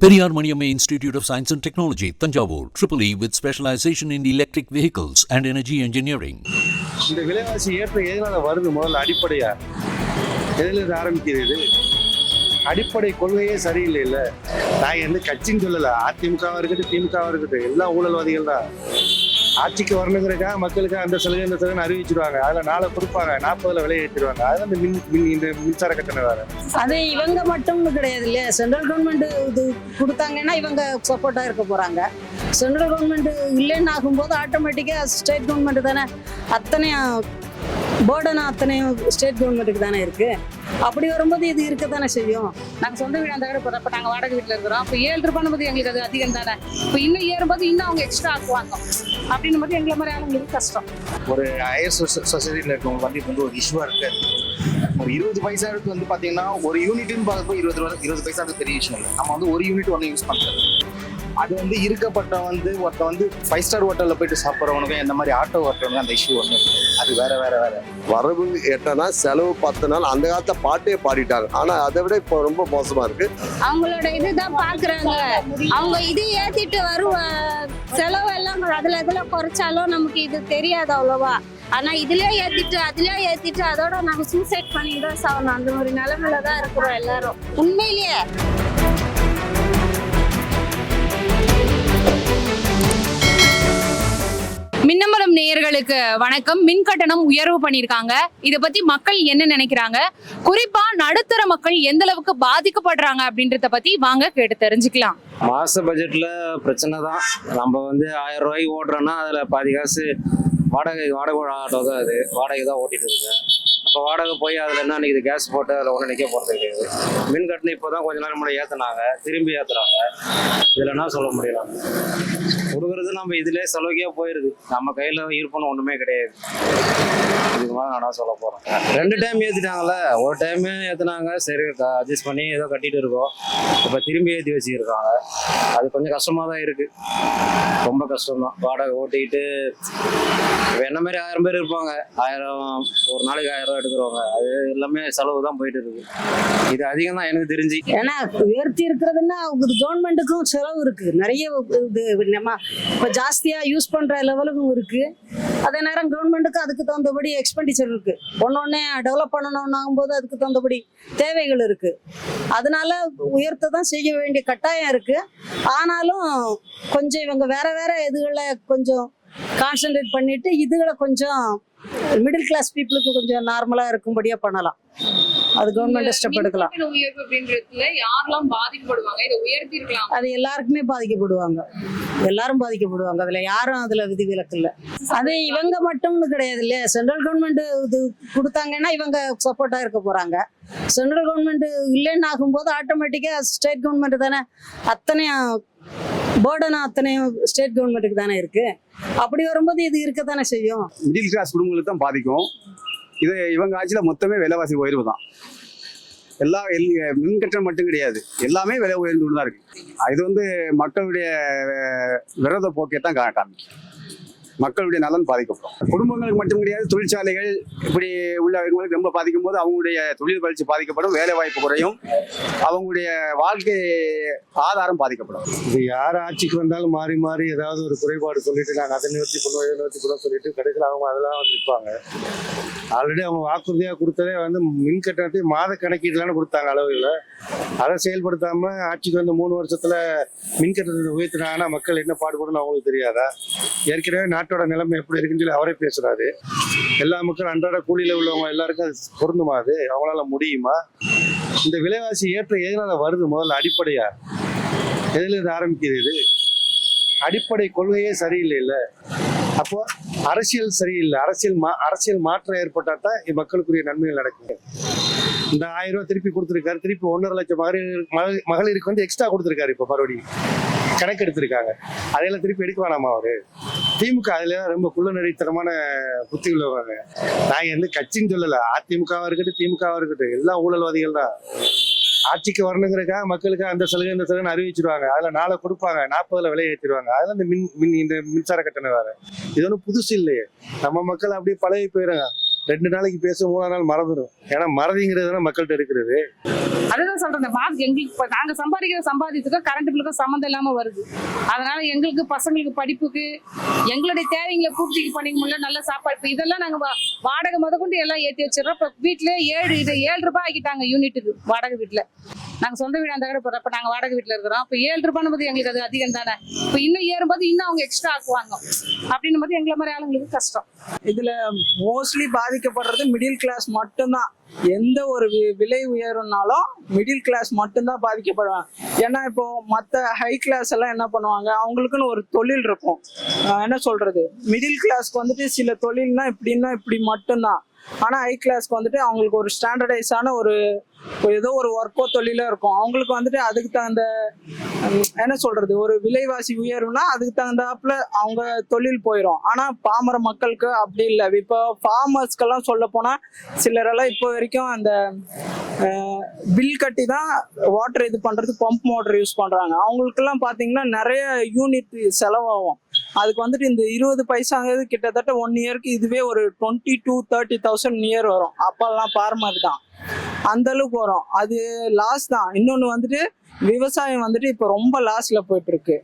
Periyar Maniammai institute of science and technology Thanjavur triple E with specialisation in electric vehicles and energy engineering இந்த விலைவாசி ஏற்ற எதனால வருது முதல்ல அடிப்படையா எதுல ஆரம்பிக்கிறது அடிப்படை கொள்கையே சரியில்லை இல்லை நான் எந்த கட்சின்னு சொல்லலை அதிமுகவாக இருக்கட்டும் திமுகவாக இருக்கட்டும் எல்லா ஊழல்வாதிகள் தான் ஆட்சிக்கு வரணுங்கிறக்காக மக்களுக்கு அந்த சலுகை இந்த சலுகை அறிவிச்சிருவாங்க. அதுல நாளை கொடுப்பாங்க. நாற்பதுல விலை ஏற்றிடுவாங்க. அதுல இந்த மின் மின் இந்த மின்சார கட்டணம் வேற. அது இவங்க மட்டும் கிடையாது இல்லையா? சென்ட்ரல் கவர்மெண்ட் இது கொடுத்தாங்கன்னா இவங்க சப்போர்ட்டா இருக்க போகிறாங்க சென்ட்ரல் கவர்மெண்ட் இல்லைன்னு ஆகும்போது ஆட்டோமேட்டிக்கா ஸ்டேட் கவர்மெண்ட் தானே அத்தனையும் போர்டனா அத்தனையும் ஸ்டேட் கவர்மெண்ட்டுக்கு தானே இருக்கு. அப்படி வரும்போது இது இருக்க தானே செய்யும். நாங்கள் சொந்த வீடு அந்த வீடு இப்போ நாங்கள் வாடகை வீட்டில் இருக்கிறோம். அப்போ ஏழு ரூபாய் போது எங்களுக்கு அது அதிகம் தானே. இப்போ இன்னும் ஏறும்போது இன்னும் அவங்க எக்ஸ்ட்ரா ஆக்குவாங்க. அப்படின்னும் போது எங்களை மாதிரி ஆளுங்களுக்கு கஷ்டம். ஒரு ஹையர் சொசைட்டியில் இருக்கவங்க வந்து இப்போ வந்து ஒரு இஷ்யூவாக இருக்காது ஒரு இருபது பைசாவுக்கு வந்து பார்த்தீங்கன்னா ஒரு யூனிட்னு பார்க்கும்போது இருபது ரூபா இருபது பைசாவுக்கு பெரிய விஷயம் இல்லை. நம்ம வந்து ஒரு யூனிட் ஒன்று யூஸ் பண்ணுறது அது வந்து இருக்கப்பட்ட வந்து ஒருத்தன் வந்து ஃபைவ் ஸ்டார் ஹோட்டலில் போயிட்டு சாப்பிட்றவனுக்கும் இந்த மாதிரி ஆட்டோ ஓட்டுறவங்க அந்த இஷ்யூ ஒன்று அது வேற வேற வேற. வரவு எட்டனா செலவு பத்து நாள் அந்த காலத்துல பாட்டே பாடிட்டாங்க. ஆனா அதை விட இப்போ ரொம்ப மோசமா இருக்கு. அவங்களோட இதுதான் பாக்குறாங்க. அவங்க இது ஏத்திட்டு வருவ. செலவு எல்லாம் அதுல இதுல குறைச்சாலும் நமக்கு இது தெரியாது அவ்வளவா. ஆனா இதுலயே ஏத்திட்டு அதுலயே ஏத்திட்டு அதோட நாங்க சூசைட் பண்ணிட்டு சாகணும். அந்த ஒரு நிலைமையில தான் இருக்கிறோம் எல்லாரும். உண்மையிலேயே. மின்னம்பலம் நேயர்களுக்கு வணக்கம். மின் கட்டணம் உயர்வு பண்ணியிருக்காங்க. இதை பத்தி மக்கள் என்ன நினைக்கிறாங்க? குறிப்பா நடுத்தர மக்கள் எந்த அளவுக்கு பாதிக்கப்படுறாங்க அப்படின்றத பத்தி வாங்க கேட்டு தெரிஞ்சுக்கலாம். மாச பட்ஜெட்ல பிரச்சனை தான். நம்ம வந்து ஆயிரம் ரூபாய்க்கு ஓட்டுறோம்னா அதுல பாதி காசு வாடகை வாடகை ஆட்டோ தான் அது. வாடகை தான் ஓட்டிட்டு இருக்கேன் நம்ம வாடகை போய் அதில் என்ன நிற்கிது கேஸ் போட்டு அதில் ஒன்றும் நிற்க போகிறது கிடையாது. மின் கட்டணம் இப்போ தான் கொஞ்ச நேரம் முன்னாடி ஏற்றுனாங்க திரும்பி ஏற்றுறாங்க இதில் என்ன சொல்ல முடியல கொடுக்குறது நம்ம இதிலே செலவுக்கே போயிருது. நம்ம கையில் இருப்பணும் ஒன்றுமே கிடையாது. இதுக்கு மேலே நான் சொல்ல போகிறேன் ரெண்டு டைம் ஏற்றிட்டாங்கல்ல ஒரு டைம் ஏற்றுனாங்க சரி அட்ஜஸ்ட் பண்ணி ஏதோ கட்டிட்டு இருக்கோம். இப்போ திரும்பி ஏற்றி வச்சுருக்காங்க. அது கொஞ்சம் கஷ்டமாக தான் இருக்குது ரொம்ப கஷ்டம் தான் வாடகை ஓட்டிக்கிட்டு இப்போ என்ன மாதிரி ஆயிரம் பேர் இருப்பாங்க? ஆயிரம் ஒரு நாளைக்கு ஆயிரம் ரூபா எடுக்கிறவங்க. அது எல்லாமே செலவு தான் போயிட்டு இருக்கு. இது அதிகம் தான் எனக்கு தெரிஞ்சு. ஏன்னா உயர்த்தி இருக்கிறதுன்னா கவர்மெண்ட்டுக்கும் செலவு இருக்கு. நிறைய இது நம்ம இப்போ ஜாஸ்தியாக யூஸ் பண்ணுற லெவலுக்கும் இருக்கு. அதே நேரம் கவர்மெண்ட்டுக்கு அதுக்கு தகுந்தபடி எக்ஸ்பெண்டிச்சர் இருக்கு. ஒன்னொன்னே டெவலப் பண்ணணும்னாகும் போது அதுக்கு தகுந்தபடி தேவைகள் இருக்கு. அதனால உயர்த்த தான் செய்ய வேண்டிய கட்டாயம் இருக்கு. ஆனாலும் கொஞ்சம் இவங்க வேற வேற இதுகளை கொஞ்சம் கான்சென்ட்ரேட் பண்ணிட்டு இதுகளை கொஞ்சம் மிடில் கிளாஸ் பீப்புளுக்கு கொஞ்சம் நார்மலா இருக்கும்படியா பண்ணலாம். அது கவர்மெண்ட் ஸ்டெப் எடுக்கலாம். மின் கட்டண உயர்வு அப்படின்றதுல யாரெல்லாம் பாதிக்கப்படுவாங்க? இதை உயர்த்தி இருக்கலாம் அது எல்லாருக்குமே பாதிக்கப்படுவாங்க. எல்லாரும் பாதிக்கப்படுவாங்க. அதுல யாரும் அதுல விதிவிலக்கு இல்ல அது இவங்க மட்டும்னு கிடையாது இல்லையா? சென்ட்ரல் கவர்மெண்ட் இது கொடுத்தாங்கன்னா இவங்க சப்போர்ட்டா இருக்க போறாங்க. சென்ட்ரல் கவர்மெண்ட் இல்லைன்னு ஆகும்போது ஆட்டோமேட்டிக்கா ஸ்டேட் கவர்மெண்ட் தானே அத்தனையும் பேர்டன் அத்தனையும் ஸ்டேட் கவர்மெண்ட்டுக்கு தானே இருக்கு. அப்படி வரும்போது இது இருக்க தானே செய்யும்? மிடில் கிளாஸ் குடும்பங்களுக்கு தான் பாதிக்கும். இது இவங்க ஆட்சியில் மொத்தமே விலைவாசி உயர்வு தான். எல்லா எல் மின் கட்டணம் மட்டும் கிடையாது. எல்லாமே விலை உயர்ந்து தான் இருக்கு. இது வந்து மக்களுடைய விரத விரோத போக்கை தான் காமிக்கும் மக்களுடைய நலன் பாதிக்கப்படும். குடும்பங்களுக்கு மட்டும் கிடையாது தொழிற்சாலைகள் இப்படி உள்ளவங்களுக்கு ரொம்ப பாதிக்கும் போது அவங்களுடைய தொழில் வளர்ச்சி பாதிக்கப்படும் வேலை வாய்ப்பு குறையும். அவங்களுடைய வாழ்க்கை ஆதாரம் பாதிக்கப்படும். இது யார் ஆட்சிக்கு வந்தாலும் மாறி மாறி ஏதாவது ஒரு குறைபாடு சொல்லிட்டு நாங்கள் அதை நிவர்த்தி பண்ணுவோம் இதை நிவர்த்தி பண்ணுவோம் சொல்லிட்டு கடைசியில் அவங்க அதெல்லாம் வந்து நிற்பாங்க ஆல்ரெடி அவங்க வாக்குறுதியாக கொடுத்ததே வந்து மின் கட்டணத்தை மாத கணக்கீடுலான்னு கொடுத்தாங்க அளவுகளில் அதை செயல்படுத்தாம ஆட்சிக்கு வந்து மூணு வருஷத்துல மின் கட்டணத்தை உயர்த்தினாங்கன்னா மக்கள் என்ன பாடுபடணும் அவங்களுக்கு தெரியாதா? ஏற்கனவே நாட்டோட நிலைமை எப்படி இருக்குன்னு சொல்லி அவரே பேசுறாரு. எல்லா மக்களும் அன்றாட கூலியில உள்ளவங்க எல்லாருக்கும் அது பொருந்துமா அது? அவங்களால முடியுமா? இந்த விலைவாசி ஏற்ற எதனால வருது முதல்ல அடிப்படையா? எதுல இருந்து ஆரம்பிக்குது இது? அடிப்படை கொள்கையே சரியில்லை இல்ல அப்போ அரசியல் சரியில்லை. அரசியல் மா அரசியல் மாற்றம் ஏற்பட்டால் தான் மக்களுக்குரிய நன்மைகள் நடக்கும் இந்த ஆயிரம் ரூபாய் திருப்பி கொடுத்துருக்காரு. திருப்பி ஒன்றரை லட்சம் மகளிர் மகளிருக்கு வந்து எக்ஸ்ட்ரா கொடுத்துருக்காரு இப்போ மறுபடியும். கணக்கு எடுத்திருக்காங்க அதையெல்லாம் திருப்பி எடுக்க வேணாமா அவரு? திமுக அதுல ரொம்ப குள்ளநடித்தனமான புத்தி உள்ளவங்க. நான் வந்து கட்சின்னு சொல்லல. அதிமுகவா இருக்கட்டும் திமுகவா இருக்கட்டும் எல்லாம் ஊழல்வாதிகள் தான். ஆட்சிக்கு வரணுங்கிறக்காக மக்களுக்கு அந்த சலுகை இந்த சலுகை அறிவிச்சிருவாங்க. அதுல நாளை கொடுப்பாங்க. நாற்பதுல விலை ஏற்றிடுவாங்க அதுல இந்த மின் மின் இந்த மின்சார கட்டணம் வேற. இது ஒன்றும் புதுசு இல்லையே. நம்ம மக்கள் அப்படியே பழகி போயிடுறாங்க. ரெண்டு நாளைக்கு பேசும் மூணாம் நாள் மறந்துடும் ஏன்னா மறதிங்கிறது தான் மக்கள்கிட்ட இருக்கிறது. அதுதான் சொல்றேன் மார்க் எங்களுக்கு இப்போ நாங்க சம்பாதிக்கிற சம்பாதித்துக்கும் கரண்ட் பில்லுக்கும் சம்மந்தம் இல்லாம வருது. அதனால எங்களுக்கு பசங்களுக்கு படிப்புக்கு எங்களுடைய தேவைங்களை பூர்த்தி பண்ணிக்க முடியல நல்ல சாப்பாடு. இப்போ இதெல்லாம் நாங்க வா- வாடகை முதற்கொண்டு எல்லாம் ஏற்றி வச்சிடறோம். இப்போ வீட்டிலே ஏழு இது ஏழு ரூபாய் ஆக்கிட்டாங்க யூனிட்டுக்கு வாடகை வீட்டில் நாங்கள் சொந்த வீடாக இருந்தால் கூட போறோம். இப்ப வாடகை வீட்டில் இருக்கிறோம். இப்போ ஏழு ரூபாய் போது எங்களுக்கு அது அதிகம் தானே? இப்போ இன்னும் ஏறும்போது இன்னும் அவங்க எக்ஸ்ட்ரா ஆக்குவாங்க. அப்படின்னு போது எங்களை மாதிரி ஆளுங்களுக்கு கஷ்டம். இதில் மோஸ்ட்லி பாதிக்கப்படுறது மிடில் கிளாஸ் மட்டும்தான். எந்த ஒரு விலை உயர்வுனாலும் மிடில் கிளாஸ் மட்டும்தான் பாதிக்கப்படுவாங்க. ஏன்னா இப்போ மற்ற ஹை கிளாஸ் எல்லாம் என்ன பண்ணுவாங்க? அவங்களுக்குன்னு ஒரு தொழில் இருக்கும். என்ன சொல்றது? மிடில் கிளாஸ்க்கு வந்துட்டு சில தொழில்னா இப்படின்னா இப்படி மட்டும்தான். ஆனால் ஹை கிளாஸ்க்கு வந்துட்டு அவங்களுக்கு ஒரு ஸ்டாண்டர்டைஸான ஒரு ஏதோ ஒரு ஒர்க்கோ தொழிலோ இருக்கும். அவங்களுக்கு வந்துட்டு அதுக்கு தகுந்த என்ன சொல்றது? ஒரு விலைவாசி உயர்வுனா அதுக்கு தகுந்தாப்புல அவங்க தொழில் போயிடும் ஆனா பாமர மக்களுக்கு அப்படி இல்லை. இப்போ ஃபார்மர்ஸ்க்கெல்லாம் சொல்ல போனா சிலரெல்லாம் இப்போ வரைக்கும் அந்த பில் கட்டி தான் வாட்டர் இது பண்றது பம்ப் மோட்டர் யூஸ் பண்றாங்க. அவங்களுக்கெல்லாம் பாத்தீங்கன்னா நிறைய யூனிட் செலவாகும். அதுக்கு வந்துட்டு இந்த இருபது பைசாங்கிறது கிட்டத்தட்ட ஒன் இயருக்கு இதுவே ஒரு twenty two thirty thousand near வரும். அப்பெல்லாம் ஃபார்மர் தான் அந்த அளவுக்கு வரும். அது லாஸ் தான். இன்னொன்று வந்துட்டு விவசாயம் வந்துட்டு இப்போ ரொம்ப லாஸ்ல போயிட்டு இருக்கு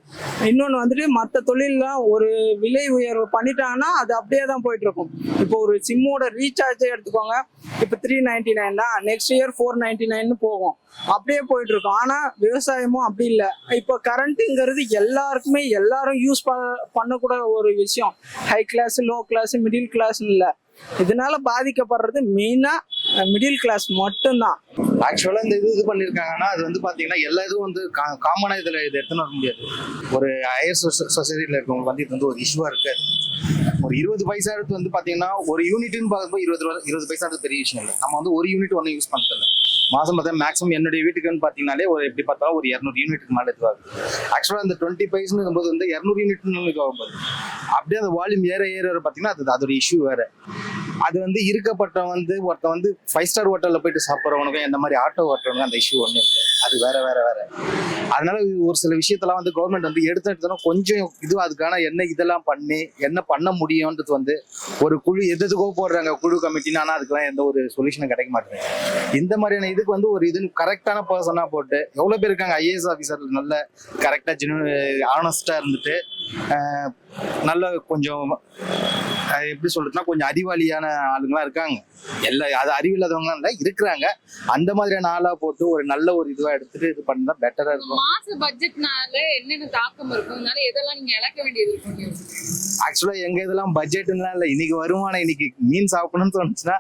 இன்னொன்று வந்துட்டு மற்ற தொழிலெலாம் ஒரு விலை உயர்வு பண்ணிட்டாங்கன்னா அது அப்படியே தான் போயிட்டு இருக்கும் இப்போ ஒரு சிம்மோட ரீசார்ஜே எடுத்துக்கோங்க. இப்போ த்ரீ நைன்டி நைன் தான். Next year four ninety nine போகும். அப்படியே போயிட்டு இருக்கும் ஆனால் விவசாயமும் அப்படி இல்லை. இப்போ கரண்ட்டுங்கிறது எல்லாருக்குமே எல்லாரும் யூஸ் பண்ணக்கூட ஒரு விஷயம். High class low class middle கிளாஸ்னு இல்லை. இதனால பாதிக்கப்படுறது மெயினாக மிடில் கிளாஸ் மட்டும்தான். ஆக்சுவலாக இந்த இது இது பண்ணியிருக்காங்கன்னா அது வந்து பார்த்தீங்கன்னா எல்லா இதுவும் வந்து கா காமனாக இதில் இது எடுத்துன்னு வர முடியாது. ஒரு ஹையர் சொசைட்டியில் இருக்கவங்க வந்து இது வந்து ஒரு இஷ்யூவாக இருக்காது ஒரு இருபது பைசா எடுத்து வந்து பார்த்தீங்கன்னா ஒரு யூனிட்னு பார்க்கும்போது இருபது ரூபா இருபது பைசா எடுத்து பெரிய விஷயம் இல்லை. நம்ம வந்து ஒரு யூனிட் ஒன்றும் யூஸ் பண்ணுறது மாதம் பார்த்தா மேக்ஸிமம் என்னுடைய வீட்டுக்குன்னு பார்த்தீங்கனாலே ஒரு எப்படி பார்த்தாலும் ஒரு இரநூறு யூனிட்டுக்கு மேலே இதுவாகுது. ஆக்சுவலாக அந்த டுவெண்ட்டி பைஸ்னும் போது வந்து இரநூறு யூனிட்னு இதுவாகும்போது. அப்படியே அந்த வால்யூம் ஏற ஏற பார்த்தீங்கன்னா அது அதோட இஷ்யூ வேறு. அது வந்து இருக்கப்பட்ட வந்து ஒருத்தன் வந்து ஃபைவ் ஸ்டார் ஹோட்டலில் போயிட்டு சாப்பிட்றவனுக்கும் இந்த மாதிரி ஆட்டோ ஓட்டுறவனுக்கும் அந்த இஷ்யூ ஒன்றும் இல்லை. அது வேற வேற வேற. அதனால ஒரு சில விஷயத்தெல்லாம் வந்து கவர்மெண்ட் வந்து எடுத்து எடுத்தோன்னா கொஞ்சம் இது அதுக்கான என்ன இதெல்லாம் பண்ணி என்ன பண்ண முடியும்ன்றது வந்து ஒரு குழு எது எதுக்கோ போடுறாங்க குழு கமிட்டின்னு ஆனால் அதுக்கெல்லாம் எந்த ஒரு சொல்யூஷனும் கிடைக்க மாட்டேங்குது. இந்த மாதிரியான இதுக்கு வந்து ஒரு இது கரெக்டான பர்சனாக போட்டு எவ்வளோ பேர் இருக்காங்க ஐஏஎஸ் ஆஃபீஸர் நல்ல கரெக்டாக ஜெனு ஆனஸ்டாக இருந்துட்டு நல்ல கொஞ்சம் எப்படி சொல்றதுன்னா கொஞ்சம் அறிவாளியான ஆளுங்களாம் இருக்காங்க. எல்லா அது அறிவில்லாதவங்களாம் இல்லை இருக்கிறாங்க. அந்த மாதிரியான ஆளா போட்டு ஒரு நல்ல ஒரு இதுவா எடுத்துட்டு இது பண்ணா பெட்டரா இருக்கும். மாச பட்ஜெட்னால என்னென்ன தாக்கம் இருக்கும்? எதெல்லாம் நீங்க இழக்க வேண்டியது இருக்கும் ஆக்சுவலா எங்க இதெல்லாம் பட்ஜெட்லாம் இல்லை. இன்னைக்கு வருமானம் இன்னைக்கு மீன் சாப்பிடணும்னு தோணுச்சுன்னா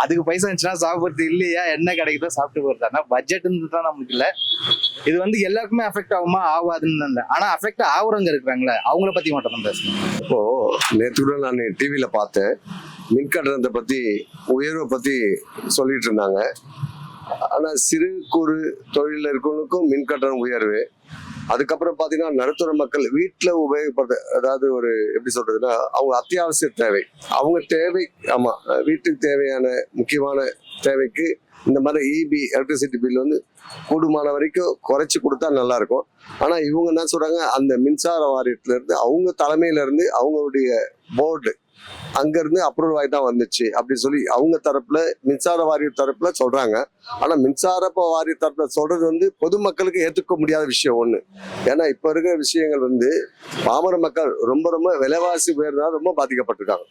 அதுக்கு பைசா இருந்துச்சுன்னா சாப்பிடுறது இல்லையா? என்ன கிடைக்குதோ சாப்பிட்டு போறது. ஆனா பட்ஜெட்னு தான் நமக்கு இல்லை. இது வந்து எல்லாருக்குமே அஃபெக்ட் ஆகுமா? ஆகாதுன்னு இல்லை. ஆனா அஃபெக்ட் ஆகுறவங்க இருக்கிறாங்களே அவங்கள பத்தி மட்டும் தான் பேசணும். இப்போ நேற்று கூட நான் டிவியில பார்த்தேன் மின் கட்டணத்தை பத்தி உயர்வை பத்தி சொல்லிட்டு இருந்தாங்க. ஆனா சிறு குறு தொழில இருக்கவங்களுக்கும் மின் கட்டணம் உயர்வு. அதுக்கப்புறம் பாத்தீங்கன்னா நடுத்தர மக்கள் வீட்டுல உபயோகப்படுற அதாவது ஒரு எப்படி சொல்றதுன்னா அவங்க அத்தியாவசிய தேவை. அவங்க தேவை ஆமா வீட்டுக்கு தேவையான முக்கியமான தேவைக்கு இந்த மாதிரி இபி எலக்ட்ரிசிட்டி பில் வந்து கூடுமான வரைக்கும் குறைச்சி கொடுத்தா நல்லா இருக்கும் ஆனா இவங்க என்ன சொல்றாங்க அந்த மின்சார வாரியத்துல இருந்து அவங்க தலைமையில இருந்து அவங்களுடைய போர்டு அங்கிருந்து அப்ரூவல் ஆகி தான் வந்துச்சு அப்படின்னு சொல்லி அவங்க தரப்புல மின்சார வாரிய தரப்புல சொல்றாங்க. ஆனா மின்சார வாரிய தரப்புல சொல்றது வந்து பொதுமக்களுக்கு ஏத்துக்க முடியாத விஷயம் ஒண்ணு. ஏன்னா இப்ப இருக்கிற விஷயங்கள் வந்து பாமர மக்கள் ரொம்ப ரொம்ப விலைவாசி உயர்ந்தால் ரொம்ப பாதிக்கப்பட்டிருக்காங்க.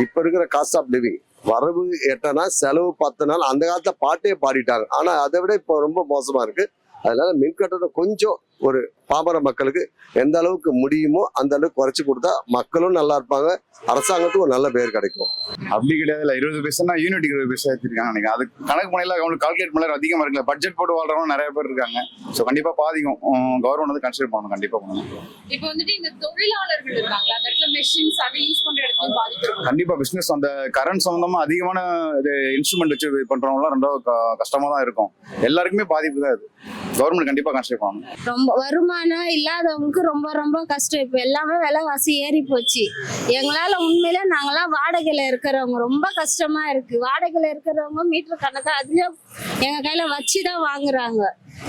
இப்ப இருக்கிற காஸ்ட் ஆஃப் லிவிங் வரவு எட்டனா செலவு பத்து நாள் அந்த காலத்துல பாட்டே பாடிட்டாங்க. ஆனா அதை விட இப்போ ரொம்ப மோசமா இருக்கு. அதனால மின் கட்டணம் கொஞ்சம் ஒரு பாமர மக்களுக்கு எந்த அளவுக்கு முடியுமோ அந்த அளவுக்கு குறைச்சு கொடுத்தா மக்களும் நல்லா இருப்பாங்க அரசாங்கத்துக்கும் ஒரு நல்ல பேர் கிடைக்கும். அப்படி கிடையாது. இல்லை இருபது பைசா யூனிட்டுக்கு இருபது பைசா ஏற்றிருக்காங்க நினைக்கிறேன். அது கணக்கு பண்ணல அவங்களுக்கு கால்குலேட் பண்ணல அதிகமாக இருக்குல்ல. பட்ஜெட் போட்டு வாழ்றவங்க நிறைய பேர் இருக்காங்க. ஸோ கண்டிப்பாக பாதிக்கும். கவர்மெண்ட் வந்து கன்சிடர் பண்ணணும். கண்டிப்பாக பண்ணணும். இப்போ வந்துட்டு இந்த தொழிலாளர்கள் இருக்காங்க அந்த இடத்துல மெஷின்ஸ் அதை யூஸ் பண்ற இடத்துல பாதிப்பு கண்டிப்பாக பிஸ்னஸ் அந்த கரண்ட் சம்மந்தமாக அதிகமான இது இன்ஸ்ட்ருமெண்ட் வச்சு இது பண்ணுறவங்களாம் ரொம்ப க- கஷ்டமா தான் இருக்கும். எல்லாருக்குமே பாதிப்பு தான் இது கவர்மெண்ட் கண்டிப்பாக கன்சிடர் பண்ணணும். ரொம்ப வருமானம் இல்லாதவங்களுக்கு ரொம்ப ரொம்ப கஷ்டம். இப்போ எல்லாமே விலைவாசி ஏறி போச்சு. எங்களால உண்மையில நாங்களாம் வாடகையில இருக்கிறவங்க ரொம்ப கஷ்டமா இருக்கு. வாடகையில இருக்கிறவங்க மீட்டர் கணக்கா அதுலயும் எங்க கையில வச்சு தான் வாங்குறாங்க.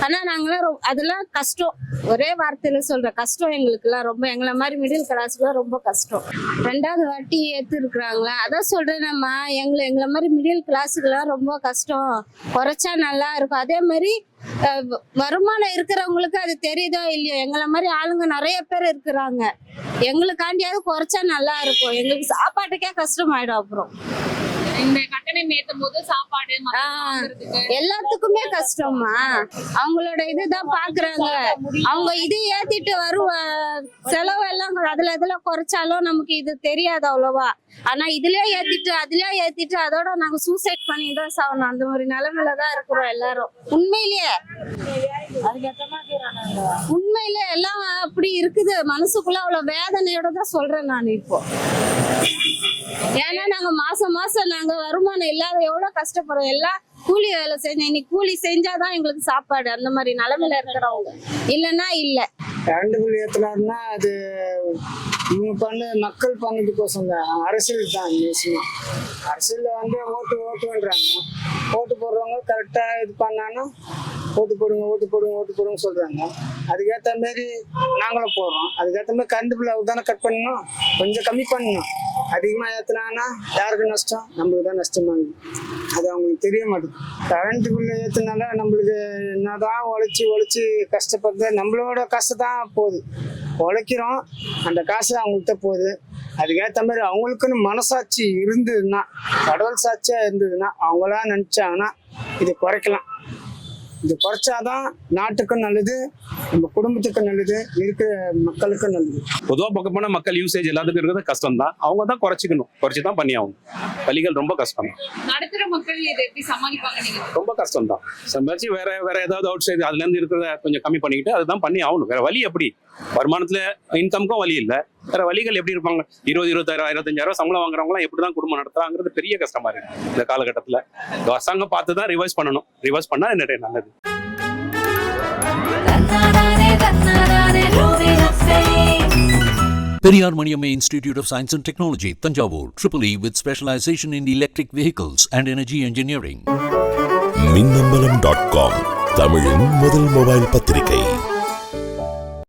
ஆனா நாங்களாம் அதெல்லாம் கஷ்டம். ஒரே வார்த்தையில சொல்ற கஷ்டம் எங்களுக்குலாம் ரொம்ப எங்களை மாதிரி மிடில் கிளாஸ்க்குலாம் ரொம்ப கஷ்டம். ரெண்டாவது வாட்டி ஏத்து இருக்கிறாங்களா அதான் சொல்றேன் எங்களை எங்களை மாதிரி மிடில் கிளாஸுக்குலாம் ரொம்ப கஷ்டம். குறைச்சா நல்லா இருக்கும். அதே மாதிரி வருமானம் இருக்கிறவங்களுக்கு அது தெரியுதோ இல்லையோ? எங்களை மாதிரி ஆளுங்க நிறைய பேர் இருக்கிறாங்க. எங்களுக்காண்டியாவது குறைச்சா நல்லா இருக்கும். எங்களுக்கு சாப்பாட்டுக்கே கஷ்டமாயிடும் அப்புறம். இந்த கட்டணம் ஏத்தும் போது சாப்பாடு மத்த ஆ. வாங்குறதுக்கு எல்லாத்துக்குமே கஷ்டமா அவங்களோட இதுதான் பாக்குறாங்க. அவங்க இது ஏத்திட்டு வருவ செலவு எல்லாம் அதுல இதுல குறைச்சாலும் நமக்கு இது தெரியாது அவ்வளவா. ஆனா இதுலயே ஏத்திட்டு அதுலயே ஏத்திட்டு அதோட நாங்க சூசைட் பண்ணி தான் சாகணும். அந்த மாதிரி நிலைமையில தான் இருக்கிறோம் எல்லாரும். உண்மையிலேயே. உண்மையிலே எல்லாம் அப்படி இருக்குது. மனசுக்குள்ள அவ்வளவு வேதனையோட தான் சொல்றேன் நான் இப்போ. ஏன்னா நாங்க மாசம் மாசம் நாங்க வருமானம் இல்லாத எவ்வளவு கஷ்டப்படுறோம்? எல்லாம் கூலி வேலை செஞ்சோம் இன்னைக்கு கூலி செஞ்சாதான் எங்களுக்கு சாப்பாடு அந்த மாதிரி நிலமையில இருக்கிறவங்க. இல்லைன்னா இல்ல. கரண்ட் பில் ஏற்றினாருன்னா அது இவங்க பண்ண மக்கள் பண்ணதுக்கோசம் தான் அரசியல் தான் நிச்சயமா அரசியலில் வந்து ஓட்டு ஓட்டுன்றாங்க. ஓட்டு போடுறவங்க கரெக்டாக இது பண்ணான்னா ஓட்டு போடுங்க ஓட்டு போடுங்க ஓட்டு போடுங்க சொல்கிறாங்க அதுக்கேற்ற மாரி நாங்களும் போடுறோம். அதுக்கேற்ற மாதிரி கரண்ட் பில் அவர் தானே கட் பண்ணணும்? கொஞ்சம் கம்மி பண்ணணும். அதிகமாக ஏற்றுனாங்கன்னா யாருக்கு நஷ்டம்? நம்மளுக்கு தான் நஷ்டமாகுது அது அவங்களுக்கு தெரிய மாட்டேங்குது. கரண்ட் பில்லு ஏற்றினால நம்மளுக்கு என்னதான் உழைச்சி உழைச்சி கஷ்டப்படுறது நம்மளோட காசு தான் போகுது. உழைக்கிறோம். அந்த காசு அவங்கள்ட்ட போகுது. அதுக்கேற்ற மாதிரி அவங்களுக்குன்னு மனசாட்சி இருந்ததுன்னா கடவுள் சாட்சியாக இருந்ததுன்னா அவங்களா நினச்சாங்கன்னா இது குறைக்கலாம். இது குறைச்சாதான் நாட்டுக்கும் நல்லது நம்ம குடும்பத்துக்கும் நல்லது இருக்கிற மக்களுக்கும் நல்லது. பொதுவாக பார்க்க போனால் மக்கள் யூசேஜ் எல்லாத்துக்கும் இருக்கிறது கஷ்டம் தான் அவங்க தான் குறைச்சிக்கணும். குறைச்சி தான் பண்ணி ஆகணும் வழிகள் ரொம்ப கஷ்டம். நடுத்தர மக்கள் இதை எப்படி சமாளிப்பாங்க நீங்க? ரொம்ப கஷ்டம் தான் சம்பாதிச்சு வேற வேற ஏதாவது அவுட் சைடு அதுலேருந்து இருக்கிறத கொஞ்சம் கம்மி பண்ணிக்கிட்டு அதுதான் பண்ணி ஆகணும் வேற வழி எப்படி? வருமானத்துல இன்கம்க்கும் வழி இல்லை. வேற வழிகள் எப்படி இருப்பாங்க? இருபது இருபத்தாயிரம் இருபத்தஞ்சாயிரம் சம்பளம் வாங்குறவங்களாம் எப்படி தான் குடும்பம் நடத்துறாங்கிறது பெரிய கஷ்டமா இருக்கு இந்த காலகட்டத்தில். அரசாங்கம் பார்த்து தான் ரிவைஸ் பண்ணணும். ரிவைஸ் பண்ணா நிறைய நல்லது? Periyar Maniamma Institute of Science and Technology, Tanjavur, Triple E with specialization in electric vehicles and energy engineering. Minnambalam dot com தமிழின் முதல் மொபைல் பத்திரிகை.